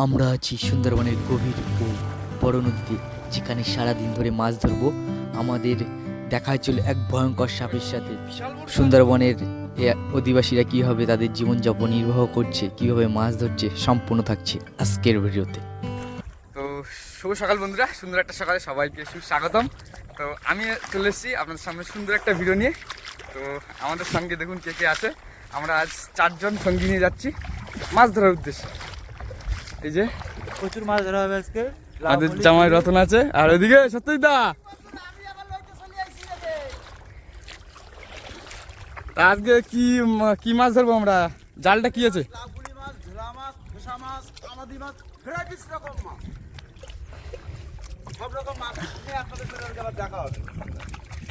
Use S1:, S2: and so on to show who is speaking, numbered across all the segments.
S1: আমরা আছি সুন্দরবনের গভীর ও বড় নদীতে, যেখানে সারাদিন ধরে মাছ ধরবো। আমাদের দেখা হয়েছিল এক ভয়ঙ্কর সাপের সাথে। সুন্দরবনের অধিবাসীরা কীভাবে তাদের জীবনযাপন নির্বাহ করছে, কীভাবে মাছ ধরছে, সম্পূর্ণ থাকছে আজকের ভিডিওতে।
S2: তো শুভ সকাল বন্ধুরা, সুন্দর একটা সকালে সবাইকে সুস্বাগতম। তো আমি চলে এসেছি আপনাদের সামনে সুন্দর একটা ভিডিও নিয়ে। তো আমাদের সঙ্গে দেখুন কে কে আছে। আমরা আজ চারজন সঙ্গী নিয়ে যাচ্ছি মাছ ধরার উদ্দেশ্যে। এই যে?
S3: প্রচুর মাছ ধরা হবে আজকে।
S2: আমাদের জামাই রতন আছে। আর ওইদিকে দা। আজকে কি ম- কি মাছ ধরবো আমরা? জালটা কি আছে?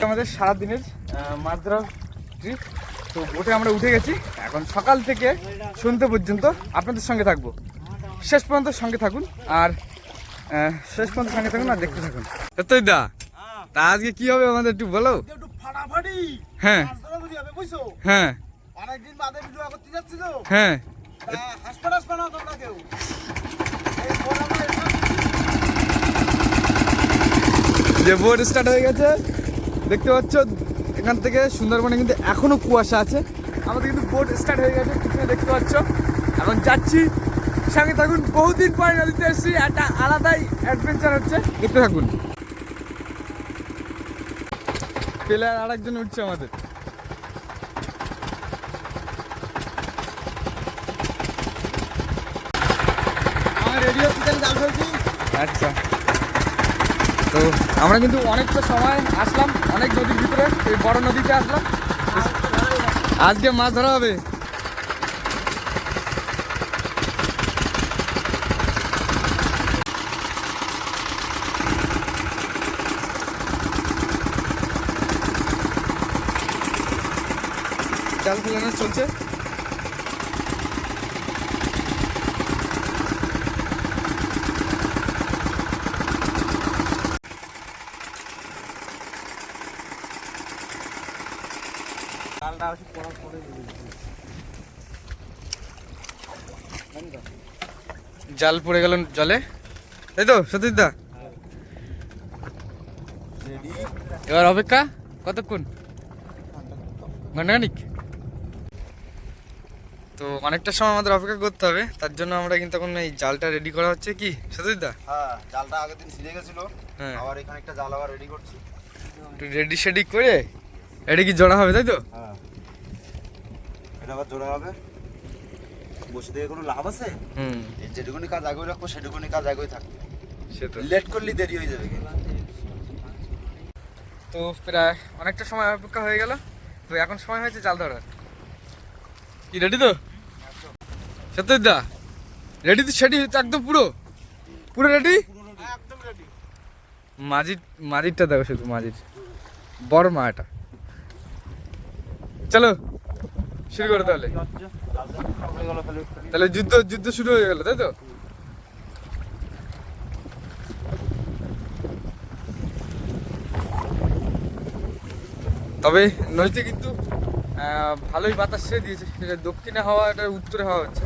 S2: আমাদের সারাদিনের মাছ ধরার ট্রিপ তো বোটে আমরা উঠে গেছি। এখন সকাল থেকে সন্ধ্যে পর্যন্ত আপনাদের সঙ্গে থাকব। শেষ পর্যন্ত সঙ্গে থাকুন আর শেষ পর্যন্ত সঙ্গে থাকুন আর দেখতে থাকুন। সত্যই দা তা আজকে কি হবে আমাদের একটু বলো?
S3: ফাটাফাটি।
S2: হ্যাঁ। হ্যাঁ।
S3: অনেকদিন বাদে ভিডিও করতে যাচ্ছি তো।
S2: হ্যাঁ।
S3: তোমরা কেউ।
S2: যে বোট স্টার্ট হয়ে গেছে দেখতে পাচ্ছ এখান থেকে সুন্দরবনে কিন্তু এখনও কুয়াশা আছে। আমাদের কিন্তু বোট স্টার্ট হয়ে গেছে পিছনে দেখতে পাচ্ছ। এখন যাচ্ছি। সঙ্গে থাকুন বহুদিন পরে নদীতে এসেছি একটা আলাদাই অ্যাডভেঞ্চার হচ্ছে। দেখতে থাকুন। প্লেয়ার আর একজন উঠছে আমাদের। আচ্ছা। তো আমরা কিন্তু অনেকটা সময় আসলাম অনেক নদীর ভিতরে এই বড় নদীতে আসলাম। আজকে মাছ ধরা হবে। জাল ফেলানো চলছে।
S3: জালটা আসি পড়া পড়ে
S2: জাল পড়ে গেল জলে? তাই তো সতীশ দা। এবার অপেক্ষা কতক্ষণ? ঘন্টাখানিক। তো অনেকটা সময় আমাদের অপেক্ষা করতে হবে। তার জন্য আমরা কিন্তু এখন এই জালটা রেডি করা হচ্ছে কি? সতীশ দা
S3: হ্যাঁ জালটা আগের দিন ছিঁড়ে গেছিল।
S2: হ্যাঁ।
S3: আবার এখানে একটা জাল আবার রেডি করছি।
S2: একটু রেডি শেডি করে এটা কি জোড়া হবে তাই তো?
S3: হ্যাঁ। এটা আবার জোড়া হবে। বসে থেকে কোনো লাভ আছে?
S2: হুম।
S3: যেটুকুনি কাজ আগে রাখব সেটুকুনি কাজ আগেই থাকবে
S2: সে তো।
S3: লেট করলে দেরি হয়ে যাবে।
S2: তো প্রায় অনেকটা সময় অপেক্ষা হয়ে গেল। তো এখন সময় হয়েছে জাল ধরার। কি রেডি তো? সত্যি দা রেডি তো সেটি, একদম পুরো? পুরো রেডি মাঝির মাঝিরটা দেখো শুধু মাঝির বড় মা এটা। চলো, শুরু করো তাহলে। তাহলে যুদ্ধ যুদ্ধ শুরু হয়ে গেল, তাই তো? তবে নদীতে কিন্তু ভালোই বাতাস ছেড়ে দিয়েছে। এটা দক্ষিণে হাওয়া এটা উত্তরে হাওয়া হচ্ছে।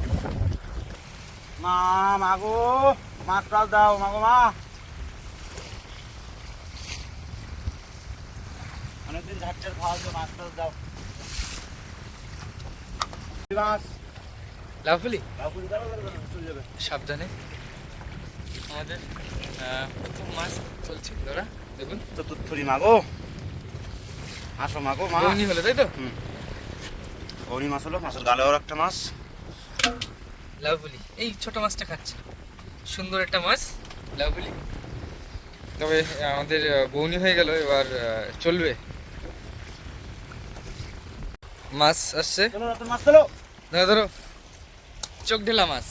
S3: মা মাগো মাছ টাছ দাও মাগো মা। অনেকদিন ঝাড়টার খাওয়া হচ্ছে মাছ টাছ দাও। মাছ যাবে।
S2: সাবধানে। আমাদের প্রথম মাছ চলছে। ধরা দেখুন।
S3: চতুর্থরি মাগো আসো মাগো মা।
S2: হলো তাই তো?
S3: গৌরী মাছ হলো মাছের গালেও একটা মাছ।
S2: লাভলি এই ছোট মাছটা খাচ্ছে। সুন্দর একটা মাছ লাভলি তবে আমাদের বৌনি হয়ে গেল এবার চলবে। মাছ আসছে।
S3: মাছ
S2: ধরো ধরো। চোখ ঢেলা মাছ।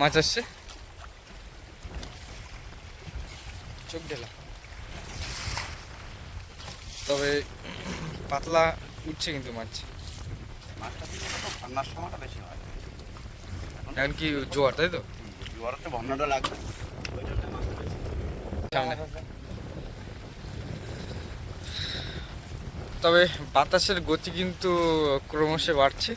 S2: মাছ আসছে। তবে পাতলা উঠছে কিন্তু মাছ।
S3: মাছটা সময়টা বেশি হয়।
S2: এখন কি জোয়ার তাই তো?
S3: জোয়ার তো ভন্নাটা লাগবে।
S2: সামনে। তবে বাতাসের গতি কিন্তু ক্রমশ বাড়ছে।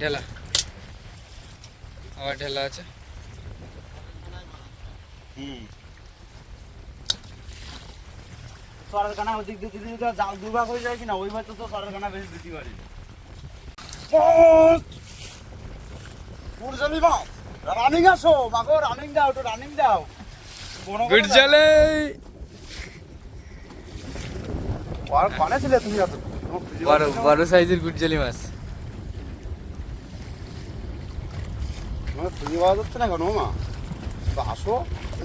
S2: ঢেলা। আবার ঢেলা আছে।
S3: হুম। সরের কানা ওদিক দিয়ে যদি ওটা জাল দুভাগ যায় কিনা ওই তো সরের কানা বেশি দিতে পারি পুরজলি মাছ রানিং আসো মাগো রানিং দাও একটু রানিং দাও। আর কানে ছিলে তুমি এত
S2: বড় বড় সাইজের গুডজালি মাছ।
S3: আমার খুঁজে পাওয়া যাচ্ছে না কেন, মা? আসো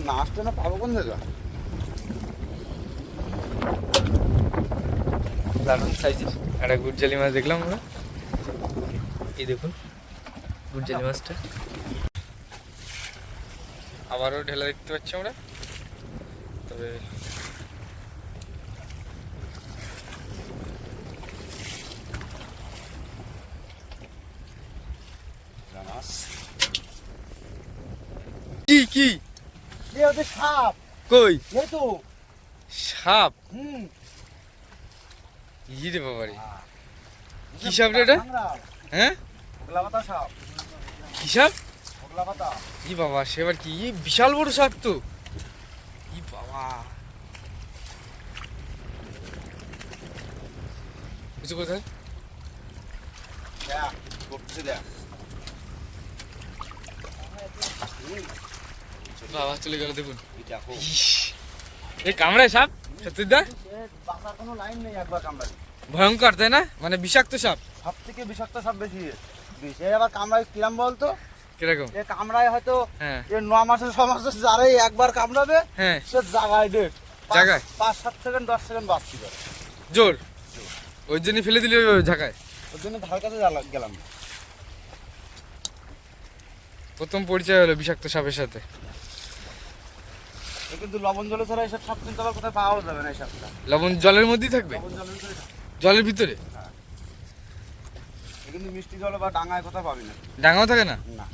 S3: না আসতে না পাবো কোন জায়গা
S2: দারুণ সাইজের একটা গুডজালি মাছ দেখলাম আমরা। এই দেখুন গুডজালি মাছটা। আবারও ঢেলা দেখতে পাচ্ছি আমরা। তবে
S3: মাছ
S2: কি কি?
S3: এ ওদের সাপ।
S2: কই?
S3: এই তো
S2: সাপ?
S3: হুম।
S2: ইরে বাবারে। কি সাপ রে এটা? হ্যাঁ?
S3: ওগলা পাতা সাপ।
S2: কি সাপ?
S3: ওগলা পাতা।
S2: ই বাবা সেবার কি? বিশাল বড় সাপ তো। ই বাবা। কিছু কোথায়?
S3: দেখ করতেছে দেখ।
S2: বাবা চলে গেল দেখুন।
S3: এই
S2: কামড়ায় সাপ? সত্যি দা?
S3: কোনো লাইন নেই একবার
S2: ভয়ঙ্কর তাই না? মানে বিষাক্ত সাপ।
S3: সব থেকে বিষাক্ত সাপ বেশি বিষ আবার কামড়ায় কিরাম বলতো?
S2: কীরকম?
S3: এ কামড়ায় হয়তো
S2: হ্যাঁ।
S3: এ ন মাসের ছ মাসের যারে একবার কামড়াবে
S2: হ্যাঁ।
S3: সে জাগায় ডেট
S2: জাগায়?
S3: পাঁচ সাত সেকেন্ড দশ সেকেন্ড বাঁচতে পারে
S2: জোর? ওই জন্য ফেলে দিলে ওই ঝাঁকায়?
S3: ওর জন্য ধার কাছে গেলাম।
S2: প্রথম পরিচয় হলো বিষাক্ত সাপের সাথে।
S3: কিন্তু লবণ জলে ছাড়া এসব সাপ কিন্তু আবার কোথায় পাওয়া যাবে না এই সাপটা
S2: লবণ জলের মধ্যেই থাকবে?
S3: লবণ জলের ভিতরে।
S2: জলের ভিতরে?
S3: এ কিন্তু মিষ্টি জলে বা ডাঙায় কোথাও পাবি না।
S2: ডাঙাও থাকে না?
S3: না।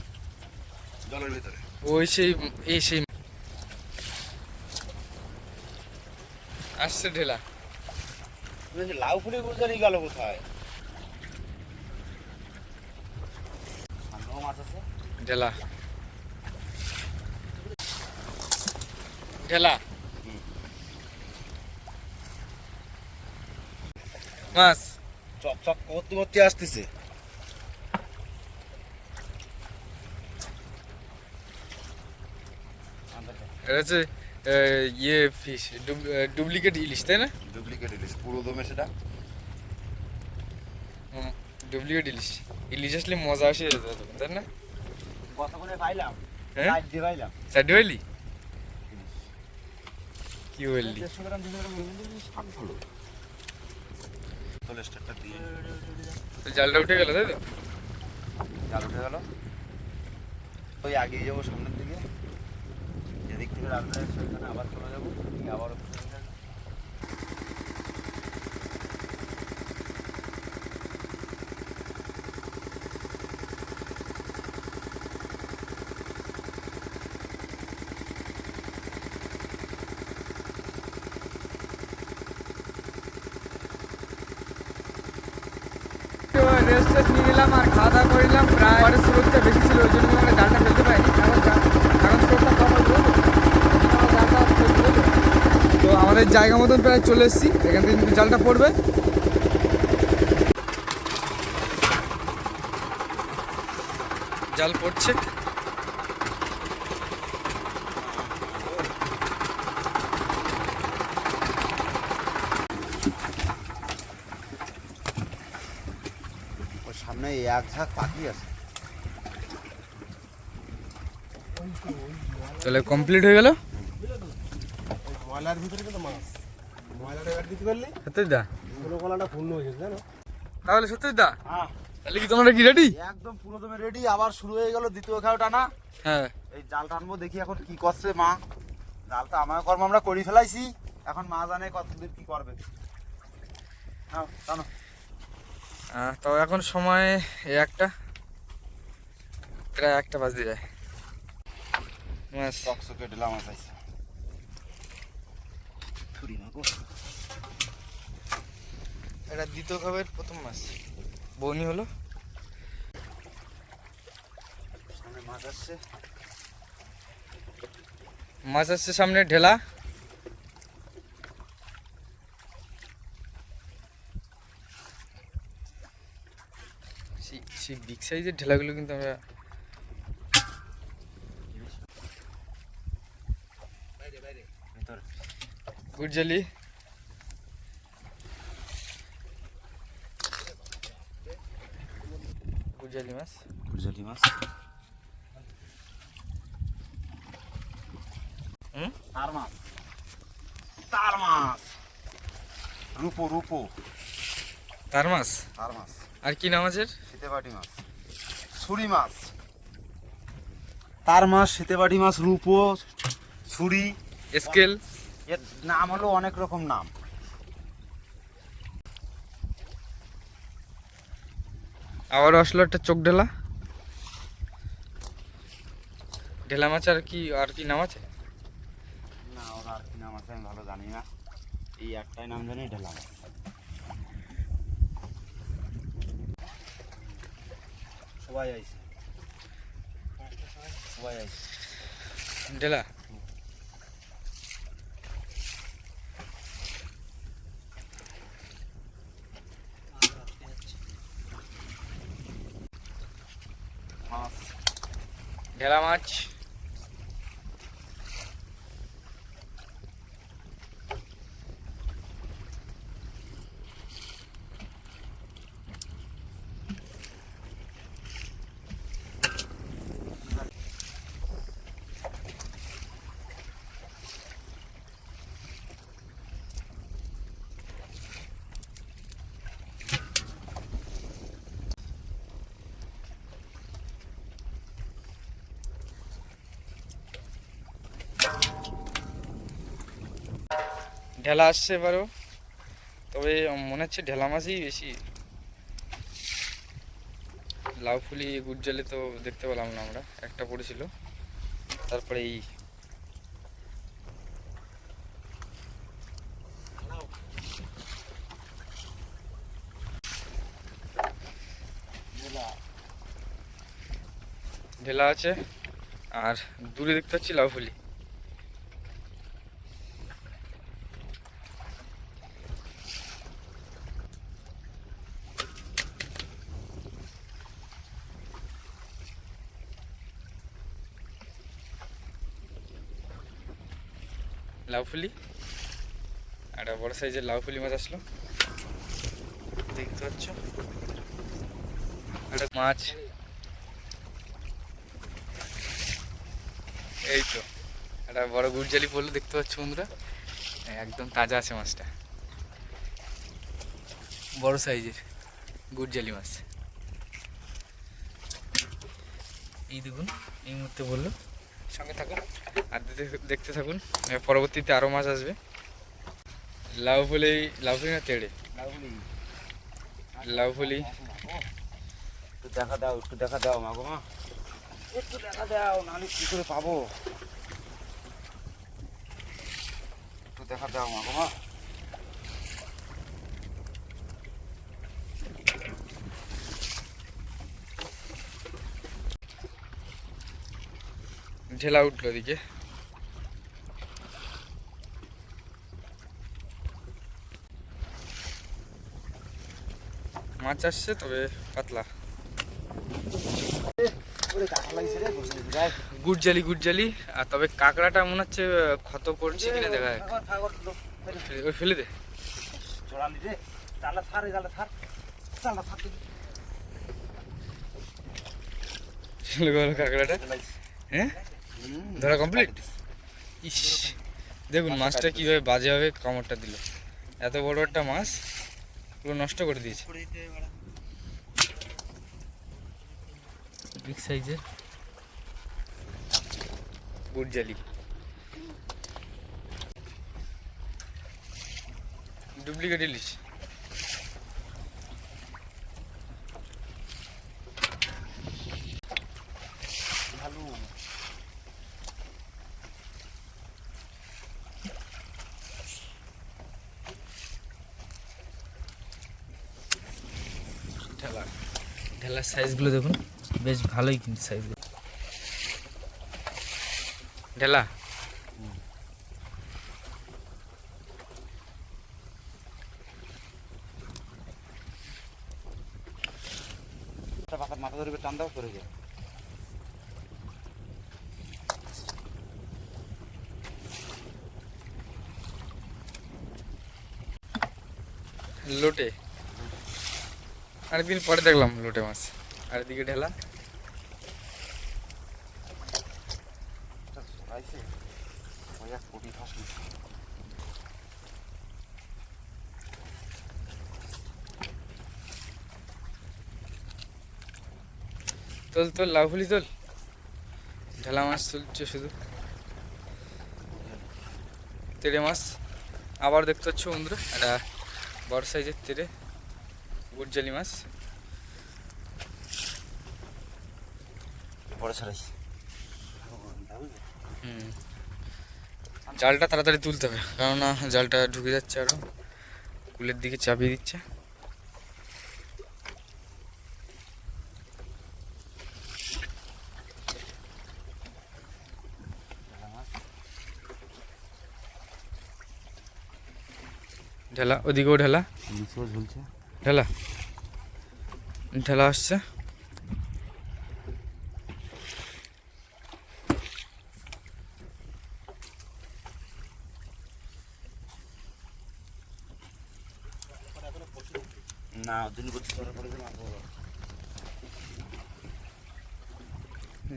S3: জলের ভিতরে।
S2: ওই সেই এই সেই। আসছে ঢেলা।
S3: বলছি, লাউ ফুলে গুজারি গেল কোথায়? সামনেও মাছ আছে
S2: ঢেলা। ঢেলা মাছ।
S3: চক চক করতে করতে আসতেছে।
S2: এটা ইয়ে ফিশ ডুপ্লিকেট ইলিশ তাই না?
S3: ডুপ্লিকেট ইলিশ পুরো দমে সেটা।
S2: ডুপ্লিকেট ইলিশ। ইলিশ আসলে মজা আসে তাই না?
S3: কত করে পাইলাম।
S2: হ্যাঁ?
S3: লাইট দিয়ে পাইলাম।
S2: সাইড হইলি কি বললি
S3: দেড়শো গ্রাম দুশো গ্রাম ইলিশ শাক ভালো চলে স্টারটা
S2: তো জালটা উঠে গেল, তাই তো?
S3: জাল উঠে গেল। ওই আগিয়ে যাব সামনের দিকে। এদিক থেকে রান্না সেখানে আবার চলে যাব আবার ওখানে চলে যাব।
S2: রেস্ট নিলাম আর খাওয়া দাওয়া করে নিলাম। প্রায় পরে স্রোতটা বেশি ছিল, ওই জন্য আমরা জালটা ফেলতে পারিনি। কারণ কারণ স্রোতটা কম তো আমাদের জায়গা মতন প্রায় চলে এসেছি। এখান থেকে কিন্তু জালটা পড়বে। জাল পড়ছে।
S3: এক ঝাঁক পাখি আছে।
S2: তাহলে কমপ্লিট হয়ে গেল?
S3: ময়লার ভিতরে কিন্তু মাছ। ময়লাটা এবার দিতে পারলি?
S2: সত্যি দা
S3: পুরো গলাটা পূর্ণ হয়ে জানো?
S2: তাহলে সত্যি দা
S3: হ্যাঁ।
S2: তাহলে কি তোমরা কি রেডি
S3: একদম পুরো রেডি আবার শুরু হয়ে গেল দ্বিতীয় খাও টানা
S2: হ্যাঁ।
S3: এই জাল টানবো দেখি এখন কি করছে মা। জালটা আমার কর্ম আমরা করি ফেলাইছি। এখন মা জানে কতদূর কি করবে। হ্যাঁ টানো।
S2: তো এখন সময় এই একটা। প্রায় একটা বাজতে যায়। মাছ
S3: চকচকে ঢেলা মাছ
S2: এটা দ্বিতীয় খাবের প্রথম মাছ। বৌনি হলো।
S3: মাছ আসছে।
S2: মাছ আসছে সামনে ঢেলা। সেই- বিগ সাইজের ঢেলাগুলো কিন্তু আমরা গুড়জালি গুড়জালি মাছ।
S3: গুরজালি মাছ? তার মাছ। তার মাছ। রূপো রূপো।
S2: তার মাছ?
S3: তার মাছ।
S2: আর কি নাম আছে এর?
S3: শীতেবাটি মাছ। ছুরি মাছ। তার মাছ শীতেবাটি মাছ রূপো ছুরি।
S2: স্কেল।
S3: এর নাম হলো অনেক রকম নাম।
S2: আবার আসলো একটা চোখ ঢেলা। ঢেলা মাছ আর কি আর কি নাম আছে?
S3: না ওর আর কি নাম আছে আমি ভালো জানি না। এই একটাই নাম জানি ঢেলা মাছ। সবাই আইছে। সবাই আইছে।
S2: ডেলা?
S3: মাছ।
S2: ঢেলা মাছ? ঢেলা আসছে এবারও। তবে মনে হচ্ছে ঢেলা মাছই বেশি। লাউ ফুলি গুড়জালে তো দেখতে পেলাম না আমরা, একটা পড়েছিল। তারপরে এই ঢেলা আছে। আর দূরে দেখতে পাচ্ছি লাউ ফুলি। লাউ ফুলি একটা বড় সাইজের লাউফুলি মাছ আসলো। দেখতে পাচ্ছ? একটা মাছ। এই তো, একটা বড় গুড়জালি পড়ল, দেখতে পাচ্ছ বন্ধুরা? একদম তাজা আছে মাছটা। বড় সাইজের গুড়জালি মাছ। এই দেখুন, এই মুহূর্তে বলল, সঙ্গে থাকুন। আর দেখতে- দেখতে থাকুন। পরবর্তীতে আরও মাছ আসবে। লাউ ফুলি লাউ ফুলি না তেড়ে? লাউ ফুলি।
S3: একটু দেখা দাও একটু দেখা দাও মা গো মা। একটু দেখা দাও নাহলে কি করে পাবো? একটু দেখা দাও মা গো মা।
S2: ঢেলা উঠল দিকে মাছ আসছে, তবে পাতলা। গুড়জালি গুড়জালি। আর তবে কাঁকড়াটা মনে হচ্ছে ক্ষত করছে কিনা দেখা। ফেলে- দে। কাঁকড়াটা। হ্যাঁ? ধরা কমপ্লিট ইস। দেখুন, মাছটা কীভাবে বাজেভাবে কামড়টা দিল। এত বড় একটা মাছ। পুরো নষ্ট করে দিয়েছে। বিগ সাইজের গুড়জালি ডুপ্লিকেট ইলিশ
S3: ভালো
S1: ঢেলার সাইজগুলো দেখুন বেশ ভালোই কিন্তু সাইজগুলো ঢেলা
S3: মাথা ধরবে টান দাও করে যায়
S2: লোটে। আরেকদিন পরে দেখলাম লোটে মাছ। আর এদিকে ঢেলা। তোল তোল লাভুলি তোল। ঢেলা মাছ তুলছে শুধু। তেড়ে মাছ। আবার দেখতে পাচ্ছ বন্ধুরা একটা বড় সাইজের তেড়ে। গুড়জালি মাছ। হুম। জালটা তাড়াতাড়ি তুলতে হবে কেননা জালটা ঢুকে যাচ্ছে আরও। কুলের দিকে চাপিয়ে দিচ্ছে। ঢেলা ওদিকেও ঢেলা।
S3: ঝুলছে।
S2: ঢেলা ঢেলা আসছে।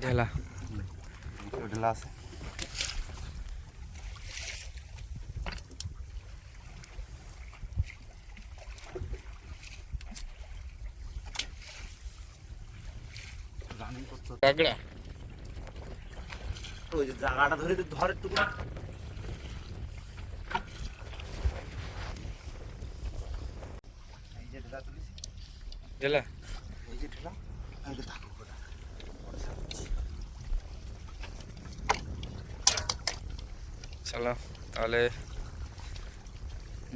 S2: ঢেলা
S3: ঢেলা আছে রানিং করতে ওই যে জায়গাটা ধরে তো ধরে টুকরা এই যে ঢেলা এই যে ঢেলা এই যে থাকো
S2: চলো তাহলে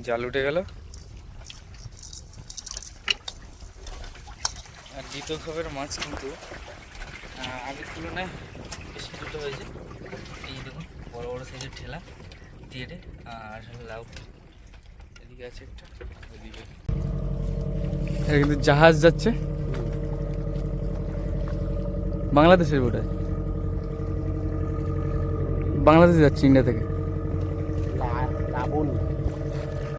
S2: জাল উঠে গেল। আর দ্বিতীয় খবরের মাছ কিন্তু আগের তুলনায় বেশ কিছুটা হয়েছে। এই দেখুন বড় বড় সাইজের ঠেলা দিয়ে আর লাউ। এদিকে আছে একটা কিন্তু জাহাজ যাচ্ছে। বাংলাদেশের বোধ বাংলাদেশে যাচ্ছে ইন্ডিয়া থেকে।
S4: লাবণ।